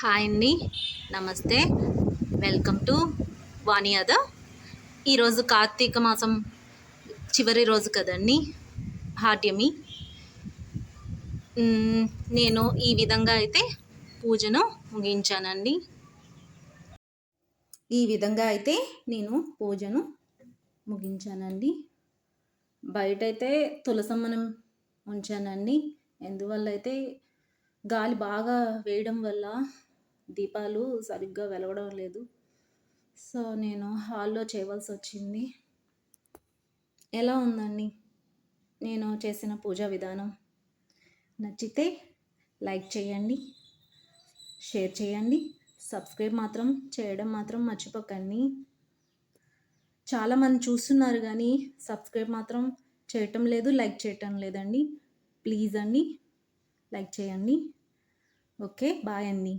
Hi అండి. నమస్తే. Welcome to వాణియాద ఈరోజు కార్తీక మాసం చివరి రోజు కదండి. హాట్యమి నేను ఈ విధంగా అయితే పూజను ముగించానండి. ఈ విధంగా అయితే నేను పూజను ముగించానండి. బయట అయితే తులసమ్మనం ఉంచానండి. ఎందువల్ల అయితే గాలి బాగా వేయడం వల్ల దీపాలు సరిగ్గా వెలగడం లేదు. సో నేను హాల్లో చేయవలసి వచ్చింది ఎలా ఉందండి? నేను చేసిన పూజా విధానం. నచ్చితే లైక్ చేయండి షేర్ చేయండి సబ్స్క్రైబ్ మాత్రం చేయడం మాత్రం మర్చిపోకండి. చాలామంది చూస్తున్నారు కానీ సబ్స్క్రైబ్ మాత్రం చేయటం లేదు లైక్ చేయటం లేదండి. ప్లీజ్ అండి లైక్ చేయండి. ఓకే బాయ్ అండి.